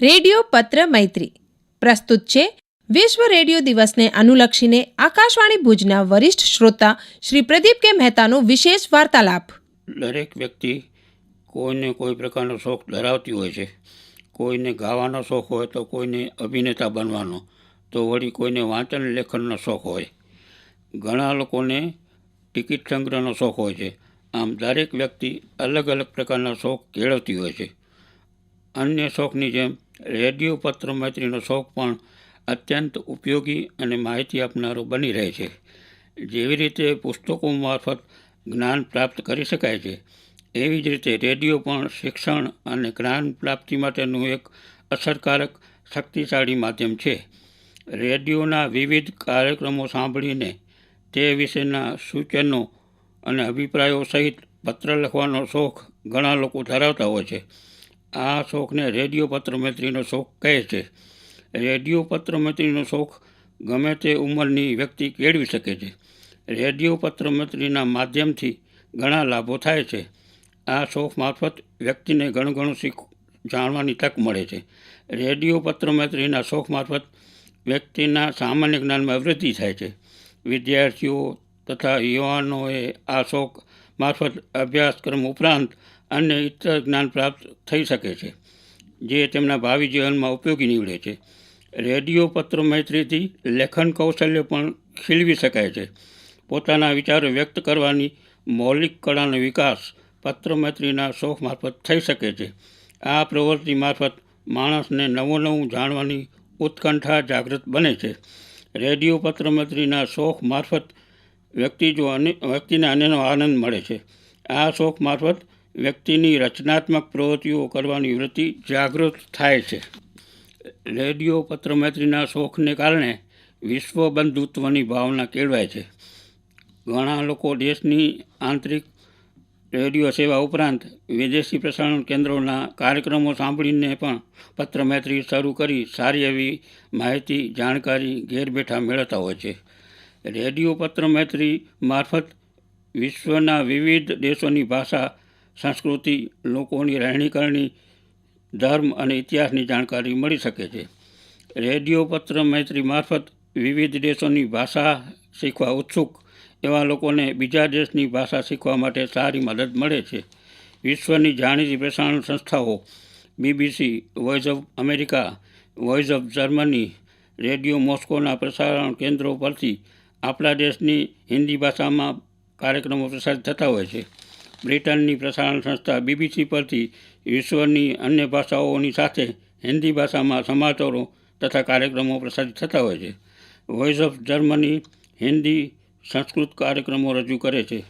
Radio પત્ર મૈત્રી. પ્રસ્તુત છે, વિશ્વ રેડિયો દિવસને અનુલક્ષીને આકાશવાણી ભુજના વરિષ્ઠ શ્રોતા શ્રી પ્રદીપ કે મહેતાનો વિશેષ વાર્તાલાપ. દરેક વ્યક્તિ કોઈને કોઈ પ્રકારનો શોખ ધરાવતી હોય છે. કોઈને ગાવાનો શોખ હોય તો કોઈને અભિનેતા બનવાનો, તો વળી કોઈને વાંચન લેખનનો શોખ હોય. ઘણા લોકોને ટિકિટ સંગ્રહનો શોખ હોય છે. આમ દરેક વ્યક્તિ અલગ અલગ પ્રકારના શોખ કેળવતી હોય છે. અન્ય શોખની જેમ રેડિયો પત્ર મૈત્રીનો શોખ પણ અત્યંત ઉપયોગી અને માહિતી આપનારો બની રહે છે. જેવી રીતે પુસ્તકો મારફત જ્ઞાન પ્રાપ્ત કરી શકાય છે, એવી જ રીતે રેડિયો પણ શિક્ષણ અને જ્ઞાન પ્રાપ્તિ માટેનું એક અસરકારક, શક્તિશાળી માધ્યમ છે. રેડિયોના વિવિધ કાર્યક્રમો સાંભળીને તે વિશેના સૂચનો અને અભિપ્રાયો સહિત પત્ર લખવાનો શોખ ઘણા લોકો ધરાવતા હોય છે. આ શોખને રેડિયો પત્ર મૈત્રીનો શોખ કહે છે. રેડિયો પત્ર મૈત્રીનો શોખ ગમે તે ઉંમરની વ્યક્તિ કેળવી શકે છે. રેડિયો પત્ર મૈત્રીના માધ્યમથી ઘણા લાભો થાય છે. આ શોખ મારફત વ્યક્તિને ઘણું ઘણું શીખ જાણવાની તક મળે છે. રેડિયો પત્ર મૈત્રીના શોખ મારફત વ્યક્તિના સામાન્ય જ્ઞાનમાં વૃદ્ધિ થાય છે. વિદ્યાર્થીઓ તથા યુવાનોએ આ શોખ મારફત અભ્યાસક્રમ ઉપરાંત અન્ય ઇતર જ્ઞાન પ્રાપ્ત થઈ શકે છે, જે તેમના ભાવિ જીવનમાં ઉપયોગી નીવડે છે. રેડિયો પત્ર મૈત્રીથી લેખન કૌશલ્ય પણ ખીલવી શકાય છે. પોતાના વિચારો વ્યક્ત કરવાની મૌલિક કળાનો વિકાસ પત્ર મૈત્રીના શોખ મારફત થઈ શકે છે. આ પ્રવૃત્તિ મારફત માણસને નવું નવું જાણવાની ઉત્કંઠા જાગૃત બને છે. રેડિયો પત્ર મૈત્રીના શોખ મારફત વ્યક્તિ જો અને, વ્યક્તિને અન્યનો આનંદ મળે છે. આ શોખ મારફત વ્યક્તિની રચનાત્મક પ્રવૃત્તિઓ કરવાની વૃત્તિ જાગૃત થાય છે. રેડિયો પત્ર મૈત્રીના શોખને કારણે વિશ્વ બંધુત્વની ભાવના કેળવાય છે. ઘણા લોકો દેશની આંતરિક રેડિયો સેવા ઉપરાંત વિદેશી પ્રસારણ કેન્દ્રોના કાર્યક્રમો સાંભળીને પણ પત્ર મૈત્રી શરૂ કરી સારી એવી માહિતી, જાણકારી ઘેર બેઠા મેળવતા હોય છે. રેડિયો પત્ર મૈત્રી મારફત વિશ્વના વિવિધ દેશોની ભાષા સંસ્કૃતિ લોકોની રહેણીકરણી, ધર્મ અને ઇતિહાસની જાણકારી મળી શકે છે. રેડિયો પત્ર મૈત્રી મારફત વિવિધ દેશોની ભાષા શીખવા ઉત્સુક એવા લોકોને બીજા દેશની ભાષા શીખવા માટે સારી મદદ મળે છે. વિશ્વની જાણીતી પ્રસારણ સંસ્થાઓ BBC voice of America voice of Germany radio મોસ્કોના પ્રસારણ કેન્દ્રો પરથી આપણા દેશની હિન્દી ભાષામાં કાર્યક્રમો પ્રસારિત થતા હોય છે. બ્રિટનની પ્રસારણ સંસ્થા બીબીસી પરથી વિશ્વની અન્ય ભાષાઓની સાથે હિન્દી ભાષામાં સમાચારો તથા કાર્યક્રમો પ્રસારિત થતા હોય છે. Voice of Germany Hindi Sanskrit કાર્યક્રમો રજૂ કરે છે.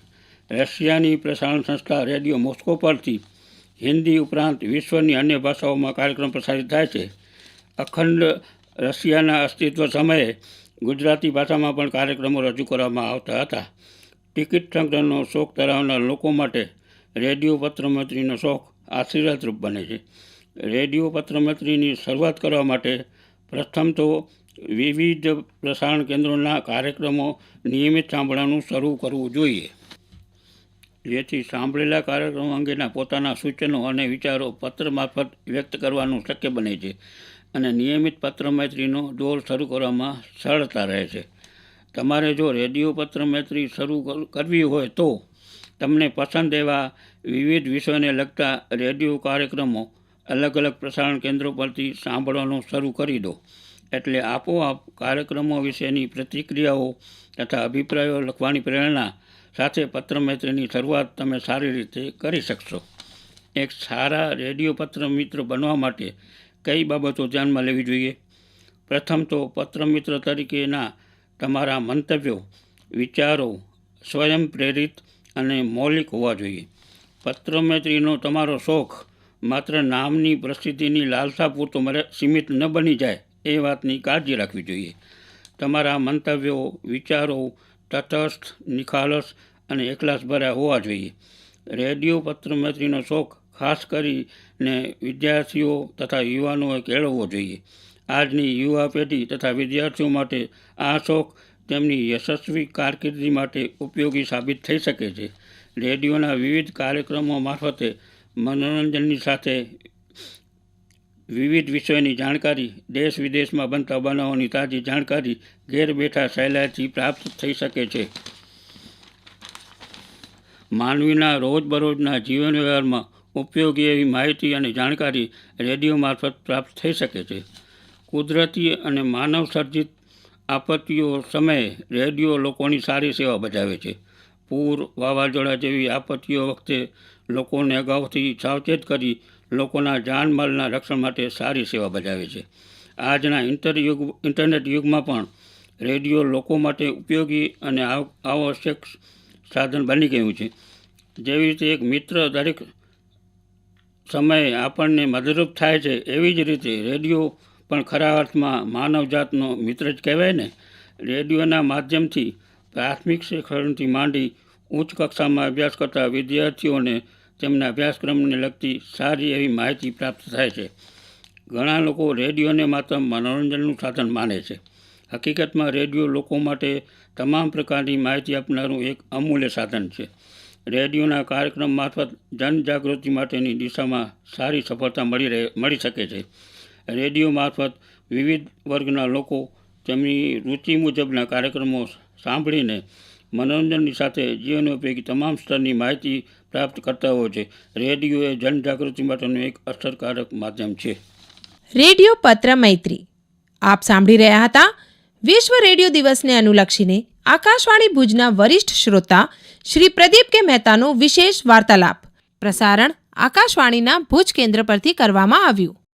રશિયાની પ્રસારણ સંસ્થા રેડિયો મોસ્કો પરથી હિન્દી ઉપરાંત વિશ્વની અન્ય ભાષાઓમાં કાર્યક્રમ પ્રસારિત થાય છે. અખંડ રશિયાના અસ્તિત્વ સમયે ગુજરાતી ભાષામાં પણ કાર્યક્રમો રજૂ કરવામાં આવતા હતા. ટિકિટ સંગ્રહનો શોખ ધરાવનાર લોકો માટે રેડિયો પત્રમૈત્રીનો શોખ આશીર્વાદરૂપ બને છે. રેડિયો પત્રમૈત્રીની શરૂઆત કરવા માટે પ્રથમ તો વિવિધ પ્રસારણ કેન્દ્રોના કાર્યક્રમો નિયમિત સાંભળવાનું શરૂ કરવું જોઈએ. જેથી સાંભળેલા કાર્યક્રમો અંગેના પોતાના સૂચનો અને વિચારો પત્ર મારફત વ્યક્ત કરવાનું શક્ય બને છે અને નિયમિત પત્ર મૈત્રીનો દોર શરૂ કરવામાં સરળતા રહે છે. તમારે જો રેડિયો પત્ર મૈત્રી શરૂ કરવી હોય તો તમને પસંદ એવા વિવિધ વિષયોને લગતા રેડિયો કાર્યક્રમો અલગ અલગ પ્રસારણ કેન્દ્રો પરથી સાંભળવાનું શરૂ કરી દો. એટલે આપોઆપ કાર્યક્રમો વિશેની પ્રતિક્રિયાઓ તથા અભિપ્રાયો લખવાની પ્રેરણા સાથે પત્ર મૈત્રીની શરૂઆત તમે સારી રીતે કરી શકશો. એક સારા રેડિયો પત્ર મિત્ર બનવા માટે કઈ બાબતો ધ્યાનમાં લેવી જોઈએ? પ્રથમ તો પત્ર મિત્ર તરીકેના તમારા મંતવ્યો, વિચારો સ્વયં પ્રેરિત અને મૌલિક હોવા જોઈએ. પત્રમૈત્રીનો તમારો શોખ માત્ર નામની પ્રસિદ્ધિની લાલસા પૂરતો મરે, સીમિત ન બની જાય એ વાતની કાળજી રાખવી જોઈએ. તમારા મંતવ્યો, વિચારો તટસ્થ, નિખાલસ અને એકલાસ ભર્યા હોવા જોઈએ. રેડિયો પત્રમૈત્રીનો શોખ ખાસ કરીને વિદ્યાર્થીઓ તથા યુવાનોએ કેળવવો જોઈએ. આજની યુવા પેઢી તથા વિદ્યાર્થીઓ માટે આ શોખ તેમની યશસ્વી કારકિર્દી માટે ઉપયોગી સાબિત થઈ શકે છે. રેડિયોના વિવિધ કાર્યક્રમો મારફતે મનોરંજનની સાથે વિવિધ વિષયોની જાણકારી, દેશ વિદેશમાં બનતા બનાવોની તાજી જાણકારી, ઘેર બેઠા સહેલાઈથી પ્રાપ્ત થઈ શકે છે. માનવીના રોજબરોજના જીવન વ્યવહારમાં ઉપયોગી એવી માહિતી અને જાણકારી રેડિયો મારફત પ્રાપ્ત થઈ શકે છે. કુદરતી અને માનવ સર્જિત આપત્તિઓ સમયે રેડિયો લોકોની સારી સેવા બજાવે છે. પૂર, વાવાઝોડા જેવી આપત્તિઓ વખતે લોકોને અગાઉથી સાવચેત કરી લોકોના જાનમાલના રક્ષણ માટે સારી સેવા બજાવે છે. આજના ઇન્ટરયુગ, ઇન્ટરનેટ યુગમાં પણ રેડિયો લોકો માટે ઉપયોગી અને આવ- આવશ્યક સાધન બની ગયું છે. જેવી રીતે એક મિત્ર દરેક સમયે આપણને મદદરૂપ થાય છે, એવી જ રીતે રેડિયો પણ ખરા અર્થમાં માનવજાતનો મિત્ર જ કહેવાય ને? રેડિયોના માધ્યમથી પ્રાથમિક શિક્ષણથી માંડી ઉચ્ચ કક્ષામાં અભ્યાસ કરતા વિદ્યાર્થીઓને તેમના અભ્યાસક્રમને લગતી સારી એવી માહિતી પ્રાપ્ત થાય છે. ઘણા લોકો રેડિયોને માત્ર મનોરંજનનું સાધન માને છે. હકીકતમાં રેડિયો લોકો માટે તમામ પ્રકારની માહિતી આપનારું એક અમૂલ્ય સાધન છે. રેડિયોના કાર્યક્રમ મારફત જનજાગૃતિ માટેની દિશામાં સારી સફળતા મળી રહે, મળી શકે છે. રેડિયો મારફત વિવિધ વર્ગના લોકો તેમની રુચિ મુજબના કાર્યક્રમો સાંભળીને મનોરંજનની સાથે જીવન ઉપયોગી તમામ સ્તરની માહિતી પ્રાપ્ત કરતા હોય છે. રેડિયો એ જનજાગૃતિ માટેનું એક અસરકારક માધ્યમ છે. રેડિયો પત્ર મૈત્રી. આપ સાંભળી રહ્યા હતા વિશ્વ રેડિયો દિવસને અનુલક્ષીને આકાશવાણી ભુજના વરિષ્ઠ શ્રોતા શ્રી પ્રદીપ કે મહેતાનો વિશેષ વાર્તાલાપ. પ્રસારણ આકાશવાણીના ભુજ કેન્દ્ર પરથી કરવામાં આવ્યું.